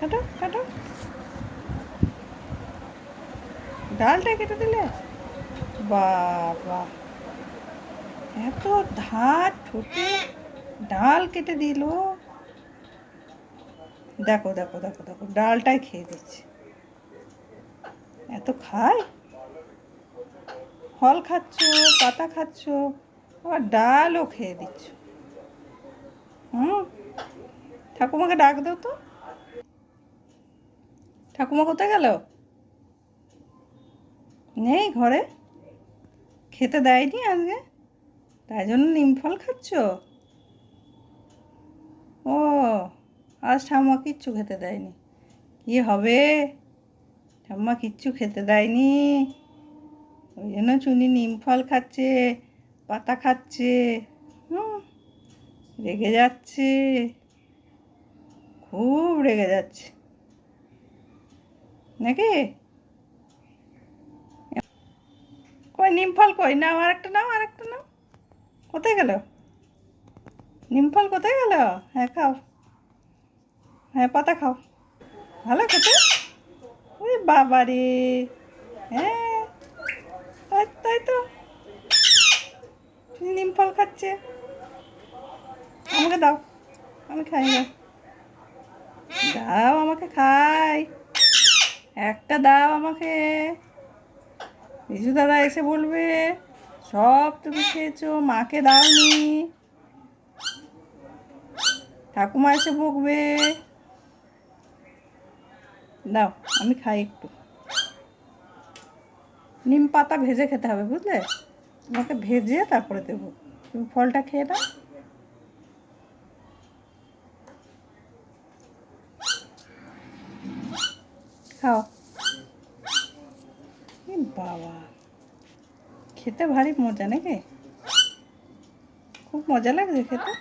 কাটো কাটো। ডালটা কেটে দিলে? বাবা। এত ধার ঠোঁটে ডাল কেটে দিল। দেখো দেখো দেখো দেখো, ডালটাই খেয়ে দিচ্ছে। এত খায়? ফল খাচ্ছ, পাতা খাচ্ছ, আবার ডালও খেয়ে দিচ্ছ। হুম? ঠাকুমাকে ডাক দাও তো। ঠাকুমা কোথায় গেল? নেই ঘরে? খেতে দেয়নি আজকে? তাই জন্য নিম ফল খাচ্ছ? ও, আজ ঠাম্মা কিচ্ছু খেতে দেয়নি। কি হবে? ঠাম্মা কিচ্ছু খেতে দেয়নি। ওই জন্য চুনি নিম ফল খাচ্ছে, পাতা খাচ্ছে, হুম, রেগে যাচ্ছে। খুব রেগে যাচ্ছে। নাকি? কই নিম ফল কই? নাও আর একটা নাও আর একটা নাও। কোথায় গেল? নিম ফল কোথায় গেল? হ্যাঁ খাও। হ্যাঁ পাতা খাও। ভালো খেতে? ওই বাবা রে। হ্যাঁ তাই তাই তো। নিম ফল খাচ্ছে। আমাকে দাও। আমি খাই না। দাও, আমাকে খাই। একটা দাও আমাকে। বিজু দাদা এসে বলবে, সব তুমি খেয়েছো, মাকে দাওনি। ঠাকুমা এসে বকবে। দাও, আমি খাই একটু। নিম পাতা ভেজে খেতে হবে, বুঝলে? তোমাকে ভেজে তারপরে দেবো। তুমি ফলটা খেয়ে নাও। খাও। বাবা খেতে ভারী মজা নাকি? খুব মজা লাগছে খেতে।